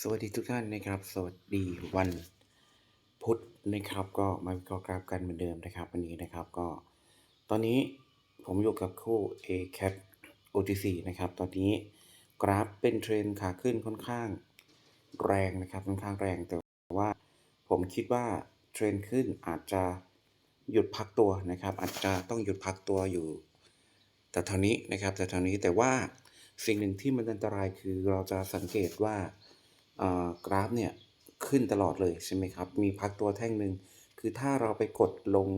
สวัสดีทุกท่านนะครับ สวัสดีวันพุธนะครับ ก็มาวิเคราะห์กราฟกันเหมือนเดิมนะครับ วันนี้นะครับก็ ตอนนี้ผมอยู่กับคู่ a c a t OTC นะครับ ตอนนี้กราฟเป็นเทรนขาขึ้นค่อนข้างแรงนะครับ ค่อนข้างแรงแต่ว่าผมคิดว่าเทรนขึ้นอาจจะหยุดพักตัวนะครับ อาจจะต้องหยุดพักตัวอยู่ แต่เท่านี้นะครับ แต่เท่านี้แต่ว่าสิ่งหนึ่งที่มันอันตรายคือเราจะสังเกตว่าอ่า กราฟเนี่ยขึ้นตลอดเลยใช่ไหมครับ มีพักตัวแท่งหนึ่งคือถ้าเราไปกดลง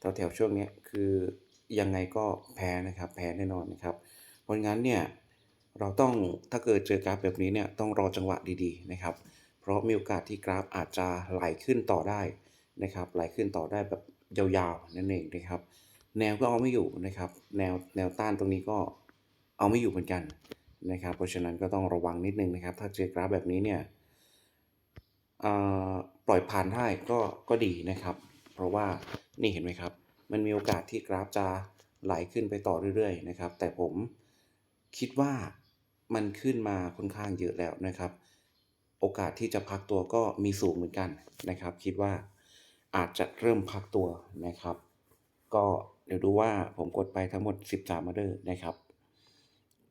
แถวๆช่วงนี้คือยังไงก็แพ้นะครับ แพ้แน่นอนนะครับ เพราะงั้นเนี่ยเราต้องถ้าเกิดเจอกราฟแบบนี้เนี่ยต้องรอจังหวะดีๆนะครับ เพราะมีโอกาสที่กราฟอาจจะไหลขึ้นต่อได้นะครับ ไหลขึ้นต่อได้แบบยาวๆนั่นเองนะครับ แนวก็เอาไม่อยู่นะครับ แนวแนวต้านตรงนี้ก็เอาไม่อยู่เหมือนกัน นะครับ เพราะฉะนั้นก็ต้องระวังนิดนึงนะครับ ถ้าเจอกราฟแบบนี้เนี่ยปล่อยผ่านได้ก็ก็ดีนะครับ เพราะว่านี่เห็นไหมครับ มันมีโอกาสที่กราฟจะไหลขึ้นไปต่อเรื่อยๆนะครับ แต่ผมคิดว่ามันขึ้นมาค่อนข้างเยอะแล้วนะครับ โอกาสที่จะพักตัวก็มีสูงเหมือนกันนะครับ คิดว่าอาจจะเริ่มพักตัวนะครับ ก็เดี๋ยวดูว่าผมกดไปทั้งหมด 13ออเดอร์นะครับ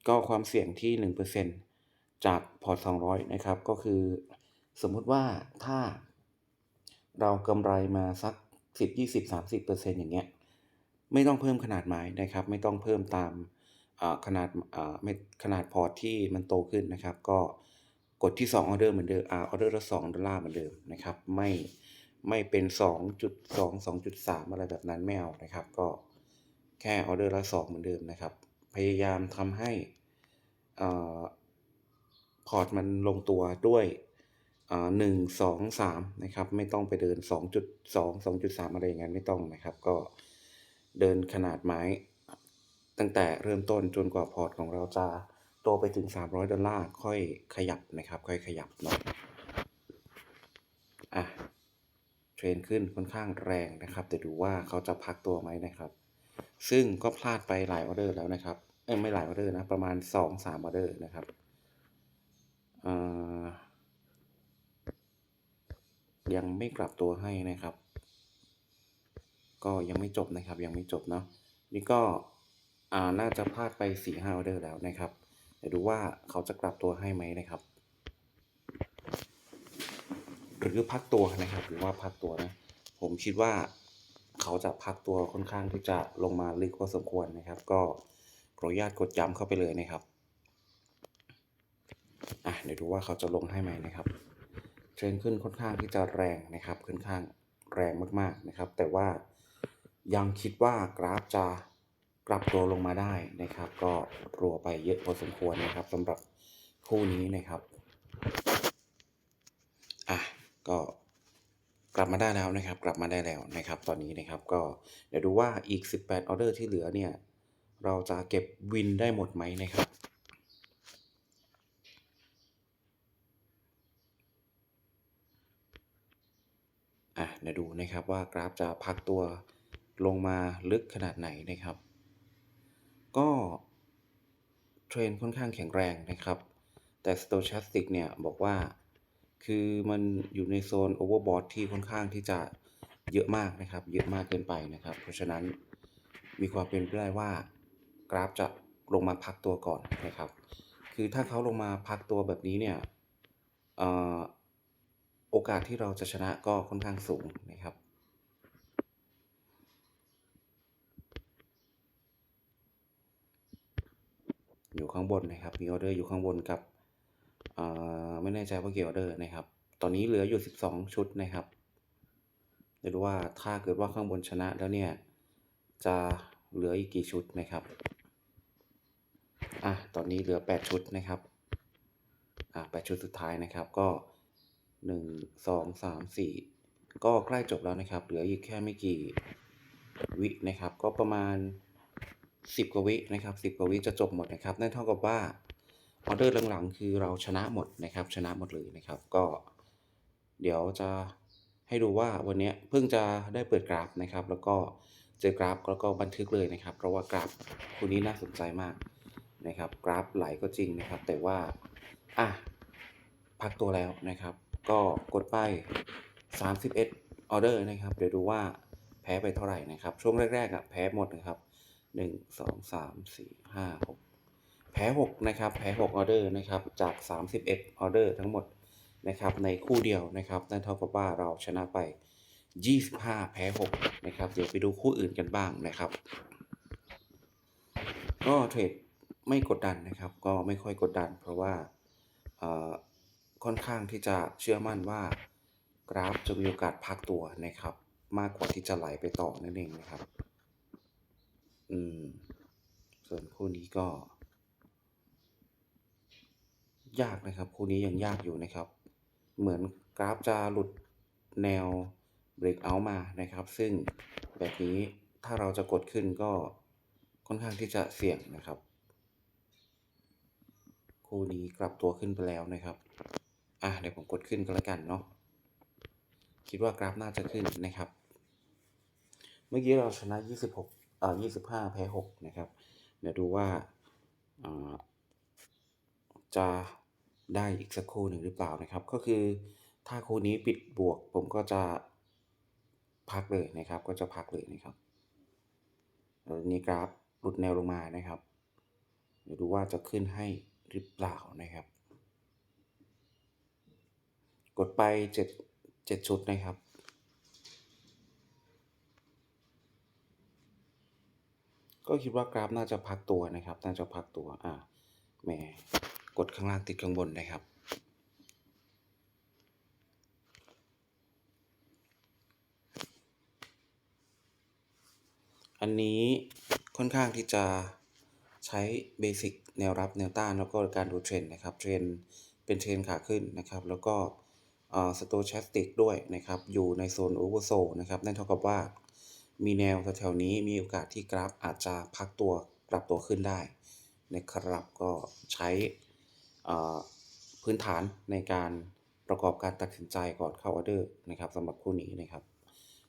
ก็ความเสี่ยงที่ 1%จากพอร์ต 200 นะครับ ก็คือสมมุติว่าถ้าเรากำไรมาสัก 10 20 30%อย่างเงี้ย ไม่ต้องเพิ่มขนาดไม้นะครับ ไม่ต้องเพิ่มตามขนาดไม่ขนาดพอร์ตที่มันโตขึ้นนะครับ ก็กดที่2ออเดอร์เหมือนเดิมอ่าออเดอร์ละ2ดอลลาร์เหมือนเดิมนะครับ ไม่ไม่เป็น 2.2 2.3 อะไรแบบนั้นไม่เอานะครับ ก็แค่ออเดอร์ละ 2 เหมือนเดิมนะครับ พยายามทำให้ พอร์ตมันลงตัวด้วยหนึ่งสองสามนะครับ ไม่ต้องไปเดิน 2.2 2.3 อะไรอย่างนั้นไม่ต้องนะครับ ก็เดินขนาดไม้ ตั้งแต่เริ่มต้นจนกว่าพอร์ตของเราจะโตไปถึง 300 ดอลลาร์ค่อยขยับนะครับ ค่อยขยับเนาะอะเทรนขึ้นค่อนข้างแรงนะครับ แต่ดูว่าเขาจะพักตัวไหมนะครับ ซึ่งก็พลาดไปหลายออเดอร์แล้วนะครับ เอ้ยไม่หลายออเดอร์นะ ประมาณ2-3ออเดอร์นะครับยังไม่กลับตัวให้นะครับ ก็ยังไม่จบนะครับ ยังไม่จบเนาะนี่ก็น่าจะพลาดไป4-5ออเดอร์แล้วนะครับเดี๋ยวดูว่าเขาจะกลับตัวให้ไหมนะครับ หรือพักตัวนะครับ หรือว่าพักตัวนะ ผมคิดว่าเขาจะพักตัวค่อนข้างที่จะลงมาลึกพอสมควรนะครับ ก็ ขออนุญาตกดย้ำเข้าไปเลยนะครับอะเดี๋ยวดูว่าเขาจะลงให้ไหมนะครับ เทรนขึ้นค่อนข้างที่จะแรงนะครับค่อนข้างแรงมากๆนะครับ แต่ว่ายังคิดว่ากราฟจะกลับตัวลงมาได้นะครับ ก็รัวไปเยอะพอสมควรนะครับสำหรับคู่นี้นะครับอะก็กลับมาได้แล้วนะครับ กลับมาได้แล้วนะครับ ตอนนี้นะครับก็เดี๋ยวดูว่าอีก 18ออเดอร์ที่เหลือเนี่ย เราจะเก็บวินได้หมดไหมนะครับ อะเดี๋ยวดูนะครับว่ากราฟจะพักตัวลงมาลึกขนาดไหนนะครับ ก็เทรนค่อนข้างแข็งแรงนะครับ แต่ Stochastic เนี่ยบอกว่าคือมันอยู่ในโซน Overbought ที่ค่อนข้างที่จะเยอะมากนะครับ เยอะมากเกินไปนะครับ เพราะฉะนั้นมีความเป็นไปได้ว่า กราฟจะลงมาพักตัวก่อนนะครับ คือถ้าเขาลงมาพักตัวแบบนี้เนี่ยอโอกาสที่เราจะชนะก็ค่อนข้างสูงนะครับ อยู่ข้างบนนะครับมีออเดอร์อยู่ข้างบนกับไม่แน่ใจว่ากี่ออเดอร์นะครับ ตอนนี้เหลืออยู่ 12 ชุดนะครับเดี๋ยวดูว่าถ้าเกิดว่าข้างบนชนะแล้วเนี่ย จะเหลืออีกกี่ชุดนะครับ อะตอนนี้เหลือ 8 ชุดนะครับอะ8ชุดสุดท้ายนะครับก็ 1 2 3 4 ก็ใกล้จบแล้วนะครับ เหลืออีกแค่ไม่กี่วินะครับ ก็ประมาณ 10 กว่าวินะครับ 10 กว่าวิจะจบหมดนะครับนั่นเท่ากับว่าออเดอร์หลังๆคือเราชนะหมดนะครับ ชนะหมดเลยนะครับ ก็เดี๋ยวจะให้ดูว่าวันนี้เพิ่งจะได้เปิดกราฟนะครับ แล้วก็เจอกราฟแล้วก็บันทึกเลยนะครับ เพราะว่ากราฟคู่นี้น่าสนใจมาก นะครับ กราฟไหลก็จริงนะครับ แต่ว่าอะพักตัวแล้วนะครับ ก็กดไป 31ออเดอร์นะครับ เดี๋ยวดูว่าแพ้ไปเท่าไหร่นะครับ ช่วงแรกๆอะแพ้หมดนะครับ 1 2 3 4 5 6 แพ้ 6 นะครับ แพ้6ออเดอร์นะครับ จาก 31ออเดอร์ทั้งหมดนะครับ ในคู่เดียวนะครับ นั่นเท่ากับว่าเราชนะไป 25 แพ้ 6 นะครับ เดี๋ยวไปดูคู่อื่นกันบ้างนะครับ ก็เทรด ไม่กดดันนะครับ ก็ไม่ค่อยกดดัน เพราะว่าค่อนข้างที่จะเชื่อมั่นว่ากราฟจะมีโอกาสพักตัวนะครับ มากกว่าที่จะไหลไปต่อนั่นเองนะครับ อืม ส่วนคู่นี้ก็ ยากนะครับ คู่นี้ยังยากอยู่นะครับ เหมือนกราฟจะหลุดแนว breakout มานะครับ ซึ่งแบบนี้ถ้าเราจะกดขึ้นก็ค่อนข้างที่จะเสี่ยงนะครับ คู่นี้กลับตัวขึ้นไปแล้วนะครับ อะเดี๋ยวผมกดขึ้นก็แล้วกันเนาะ คิดว่ากราฟน่าจะขึ้นนะครับ เมื่อกี้เราชนะ 26เอ่อ25 แพ้ 6 นะครับ เดี๋ยวดูว่าอ่าจะได้อีกสักคู่หนึ่งหรือเปล่านะครับ ก็คือถ้าคู่นี้ปิดบวก ผมก็จะพักเลยนะครับ ก็จะพักเลยนะครับนี้กราฟหลุดแนวลงมานะครับ เดี๋ยวดูว่าจะขึ้นให้ หรือเปล่านะครับ กดไป7 7ชุดนะครับ ก็คิดว่ากราฟน่าจะพักตัวนะครับ น่าจะพักตัว อ่าแหมกดข้างล่างติดข้างบนนะครับอันนี้ค่อนข้างที่จะ ใช้เบสิกแนวรับแนวต้านแล้วก็การดูเทรนด์นะครับเทรนด์เป็นเทรนด์ขาขึ้นนะครับ แล้วก็สโตแชสติกด้วยนะครับ อยู่ในโซนโอเวอร์โซนะครับ นั่นเท่ากับว่า มีแนวแถวๆนี้มีโอกาสที่กราฟอาจจะพักตัวกลับตัวขึ้นได้นะครับก็ใช้พื้นฐานในการประกอบการตัดสินใจก่อนเข้าออเดอร์นะครับสำหรับคู่นี้นะครับ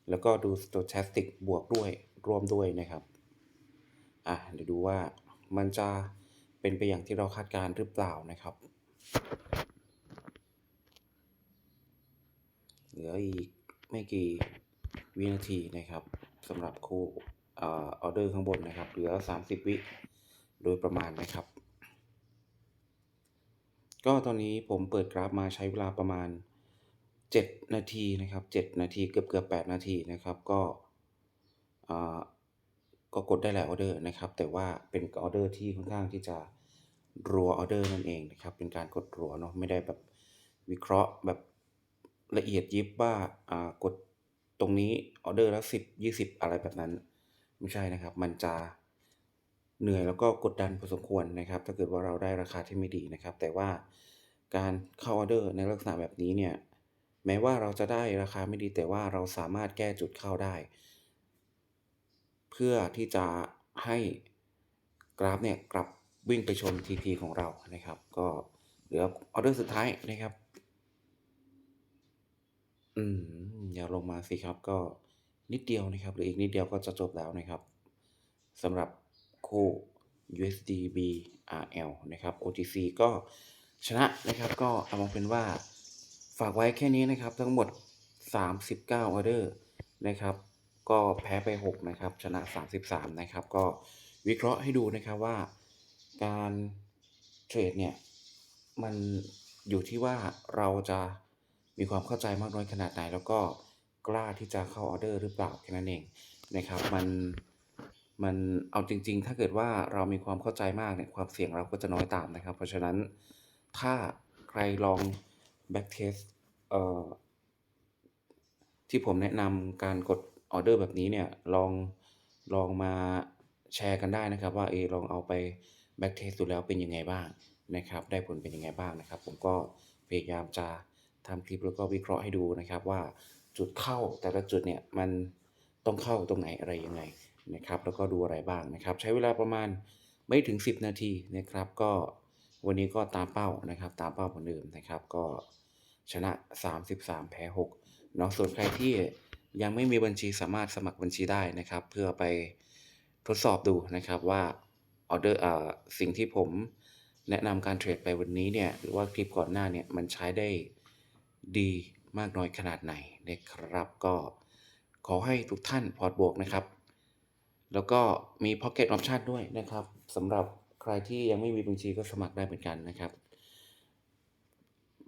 แล้วก็ดู stochastic บวกด้วยร่วมด้วยนะครับ อะเดี๋ยวดูว่า มันจะเป็นไปอย่างที่เราคาดการณ์หรือเปล่านะครับ เหลืออีกไม่กี่วินาทีนะครับสำหรับคู่ออเดอร์ข้างบนนะครับ เหลือ 30 วิโดยประมาณนะครับ ก็ตอนนี้ผมเปิดกราฟมาใช้เวลาประมาณ 7 นาทีนะครับ 7 นาทีเกือบเกือบ8นาทีนะครับ ก็ ก็กดได้หลายออเดอร์นะครับ แต่ว่าเป็นออเดอร์ที่ค่อนข้างที่จะรัวออเดอร์นั่นเองนะครับ เป็นการกดรัวเนาะไม่ได้แบบวิเคราะห์แบบละเอียดยิบว่าอ่ากดตรงนี้ออเดอร์ละสิบยี่สิบอะไรแบบนั้น ไม่ใช่นะครับ มันจะเหนื่อยแล้วก็กดดันพอสมควรนะครับ ถ้าเกิดว่าเราได้ราคาที่ไม่ดีนะครับ แต่ว่าการเข้าออเดอร์ในลักษณะแบบนี้เนี่ยแม้ว่าเราจะได้ราคาไม่ดีแต่ว่าเราสามารถแก้จุดเข้าได้ เพื่อที่จะให้กราฟเนี่ยกลับวิ่งไปชน TP ของเรานะครับ ก็เหลือออเดอร์สุดท้ายนะครับ อืมอย่าลงมาสิครับก็นิดเดียวนะครับ หรืออีกนิดเดียวก็จะจบแล้วนะครับสำหรับคู่ USD BRL นะครับ OTC ก็ชนะนะครับก็เอามาเป็นว่าฝากไว้แค่นี้นะครับ ทั้งหมด 39ออเดอร์นะครับ ก็แพ้ไป 6 นะครับ ชนะ 33 นะครับ ก็วิเคราะห์ให้ดูนะครับว่าการเทรดเนี่ย มันอยู่ที่ว่าเราจะมีความเข้าใจมากน้อยขนาดไหน แล้วก็กล้าที่จะเข้าออเดอร์หรือเปล่าแค่นั้นเองนะครับ มันมันเอาจริง ๆ ถ้าเกิดว่าเรามีความเข้าใจมากเนี่ยความเสี่ยงเราก็จะน้อยตามนะครับ เพราะฉะนั้นถ้าใครลองแบ็กเทสเอ่อที่ผมแนะนำการกด ออเดอร์แบบนี้เนี่ยลองลองมาแชร์กันได้นะครับ ว่าเออลองเอาไปแบ็กเทสดูแล้วเป็นยังไงบ้างนะครับ ได้ผลเป็นยังไงบ้างนะครับ ผมก็พยายามจะทำคลิปแล้วก็วิเคราะห์ให้ดูนะครับว่าจุดเข้าแต่ละจุดเนี่ยมันต้องเข้าตรงไหนอะไรยังไงนะครับ แล้วก็ดูอะไรบ้างนะครับ ใช้เวลาประมาณไม่ถึง 10 นาทีนะครับ ก็วันนี้ก็ตามเป้านะครับ ตามเป้าเหมือนเดิมนะครับ ก็ชนะ 33 แพ้6เนาะส่วนใครที่ ยังไม่มีบัญชีสามารถสมัครบัญชีได้นะครับ เพื่อไปทดสอบดูนะครับว่าออเดอร์อ่าสิ่งที่ผมแนะนำการเทรดไปวันนี้เนี่ยหรือว่าคลิปก่อนหน้าเนี่ยมันใช้ได้ดีมากน้อยขนาดไหนนะครับ ก็ขอให้ทุกท่านพอร์ตบวกนะครับ แล้วก็มี Pocket Option ด้วยนะครับสำหรับใครที่ยังไม่มีบัญชีก็สมัครได้เหมือนกันนะครับ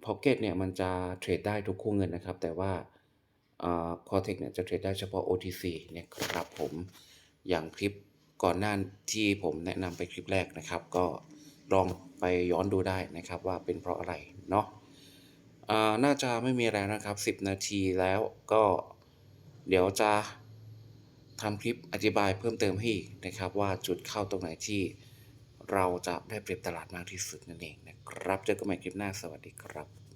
Pocket เนี่ยมันจะเทรดได้ทุกคู่เงินนะครับ แต่ว่า คอ่า Cortex เนี่ยจะเทรดได้เฉพาะ OTC เนี่ยครับผมอย่างคลิปก่อนหน้าที่ผมแนะนำไปคลิปแรกนะครับ ก็ลองไปย้อนดูได้นะครับว่าเป็นเพราะอะไรเนาะน่าจะไม่มีอะไรนะครับ 10 นาทีแล้วก็เดี๋ยวจะทำคลิปอธิบายเพิ่มเติมให้อีกนะครับ ว่าจุดเข้าตรงไหนที่เราจะได้เปรียบตลาดมากที่สุดนั่นเองนะครับ เจอกันใหม่คลิปหน้าสวัสดีครับ